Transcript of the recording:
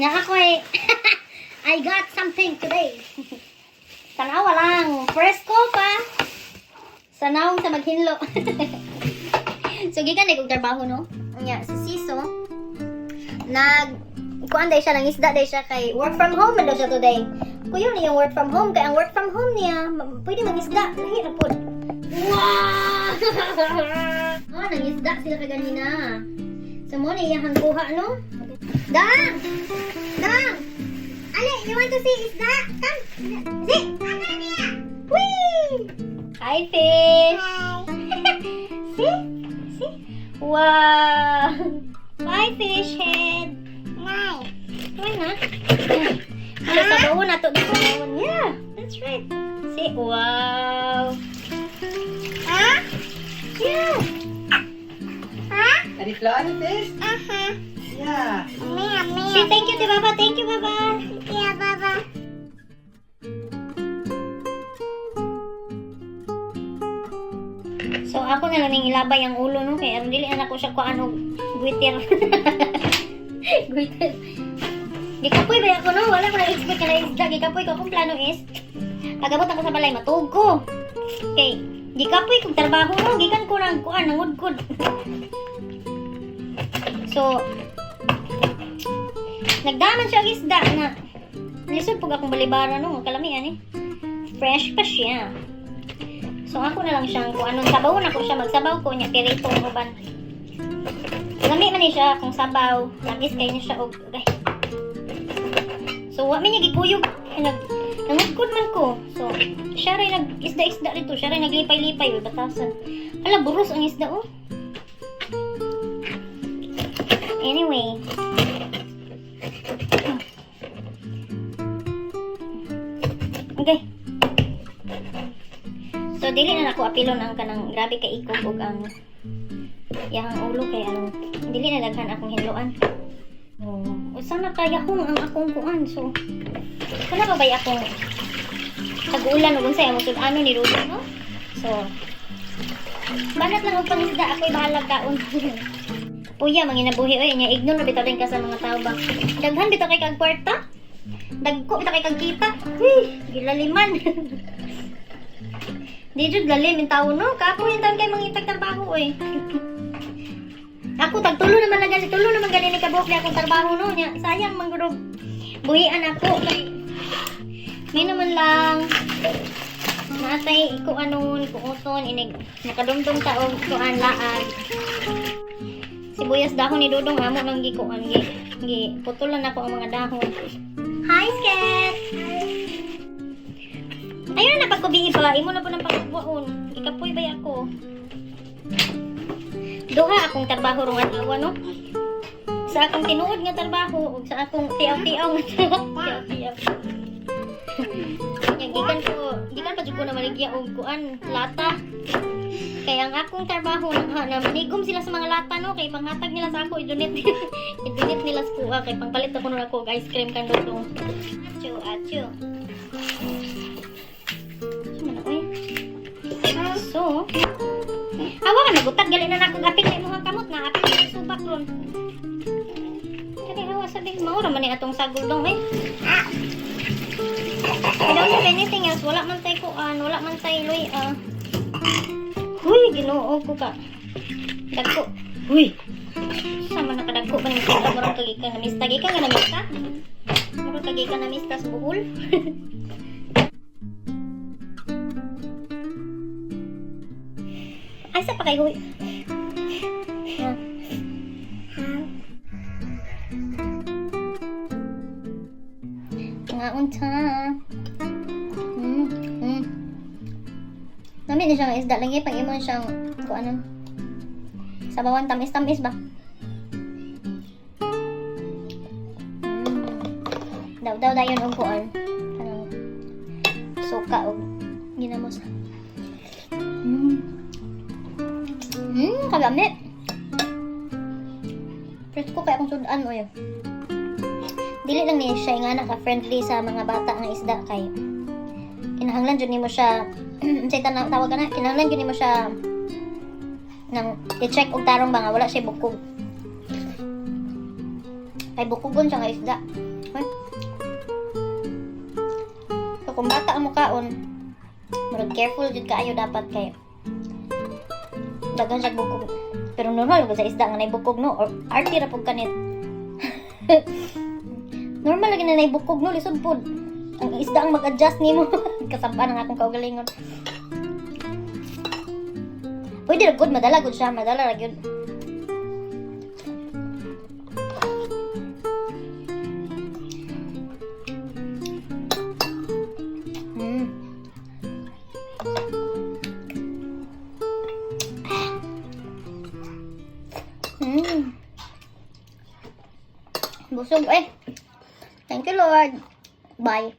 Nga ako eh. I got something today. Tanawa lang. Fresco pa. Sanawang sa maghinlo. so, gikan na trabaho, no? Nga, si Siso, nag, kuan day siya, ng isda day siya kay work from home daw siya today. Kuya niya yung work from home, kaya ang work from home niya, pwede mag-isda. Lahi na po. Wow! ah, nang-isda sila kaganina. So, mo na iyang kuha, no? Dang! Dang! Ale, you want to see isda? Come! See! Ano niya? Whee! Hi, fish! see? See? Wow! Hi, fish head! Nice! Why not? Ano, sa bawon na to. Yeah, that's right. See? Wow! Huh? Yeah! Huh? Glad at this? Uh-huh. Yeah. Mia, Mia. Say thank you to Baba. Thank you, Baba. Yeah, Baba. So ako na lang ning ilabay ang ulo no kay aron dili na ako siya kuan og guiter. guiter. Gikapoy ba ako no? Wala ko na expect na isda. Gikapoy ko akong plano is pagabot ako sa balay matug ko. Okay, gikapoy kong trabaho no, gikan ko nang kuan nangudkod. So, Nagdaman siya isda na lisod pag akong balibara no, ang kalamian eh. Fresh pa siya. So ako na lang siyang kung anong sabaw na ko siya magsabaw ko niya pirito ng uban. Lami man ni siya kung sabaw, lamis kay niya siya og okay. So wa man niya gikuyog Ay, nag nangudkod man ko. So siya rin nag isda-isda rito, siya rin naglipay-lipay with batasan. Ala buros ang isda oh. Anyway, dili na ako apilon ang kanang grabe kay ikog ug ang yahang ulo kay ano dili na daghan akong hinloan. Oh, usa na kaya kung ang akong kuan. So wala pa bay akong tag-ulan ug unsay amo ano ni Rudo, no? So banat lang og pangisda ako'y bahala kaon. Puya, manginabuhi oy, nya ignore bitaw din ka sa mga tao ba. Daghan bitaw kay kag kwarta. Dagko bitaw kay kag kita. Uy, gilaliman. Di jud lalim yung tao no. Kapo yung taon kay mangitag trabaho oy. Ako tagtulo naman na gali, tulo naman gali ni kabok ni akong trabaho no. Nya sayang man gud og buhian ako kay may naman lang natay ko anon ko uton inig nakadumdum ta og kuan laag sibuyas dahon ni Dudong amo nang gikuan gi gi putulan ako ang mga dahon Hi Sket Ayun na pagkubihi pa. Imo na po ng pagkubuon ikapoy bay ako? Duha akong trabaho rong adlaw no? Sa akong tinuod nga trabaho ug sa akong tiyaw-tiyaw nga tiyaw-tiyaw Yang gikan ko, gikan pa jud ko na maligya og kuan lata. Kaya ang akong trabaho na, na manigom sila sa mga lata no? Kay panghatag nila sa ako i-donate. I-donate nila sa kuha. Kay pangpalit ako na ako og ice cream kan dong. Acho, acho. So, awa ka nagutag gali na nako apil na imong kamot na apil na subak ron. Kani hawa sabi maura man ni atong sagol dong eh. I don't have anything else. Wala man tay kuan, wala man tay loy ah. Huy, ginoo ko ka. Dagko. Huy. Sama na kadagko ba ni kita murag kagi ka na mista ka nga na mista? Murag kagi ka na mista sa buhol. Ay, sa pa kay huy. Ah. Nga unta. Mm, mm. Nami ni siyang isda lagi pang imon siyang ko ano. Sa bawan tamis tamis ba? Daw daw dayon og kuan. Kanang suka og ginamos. Mm. Mm, kagami. First ko kaya akong sudan oy. Dili lang niya siya nga naka-friendly sa mga bata nga isda kay kinahanglan jud nimo siya say tanaw tawag na kinahanglan jud nimo siya nang i-check og tarong ba nga wala siya bukog Ay, bukugon siya nga isda. Ay. So, kung bata ang mukhaon, murag careful jud kaayo dapat kay daghan siya bukog. Pero normal ba sa isda nga naibukog no? Or arty ra pug kanit. normal lagi na naibukog no, lisod pod. Ang isda ang mag-adjust nimo. Kasampan ang akong kaugalingon. Pwede ra good madala good siya, madala ra gyud. Busog eh. Thank you Lord. Bye.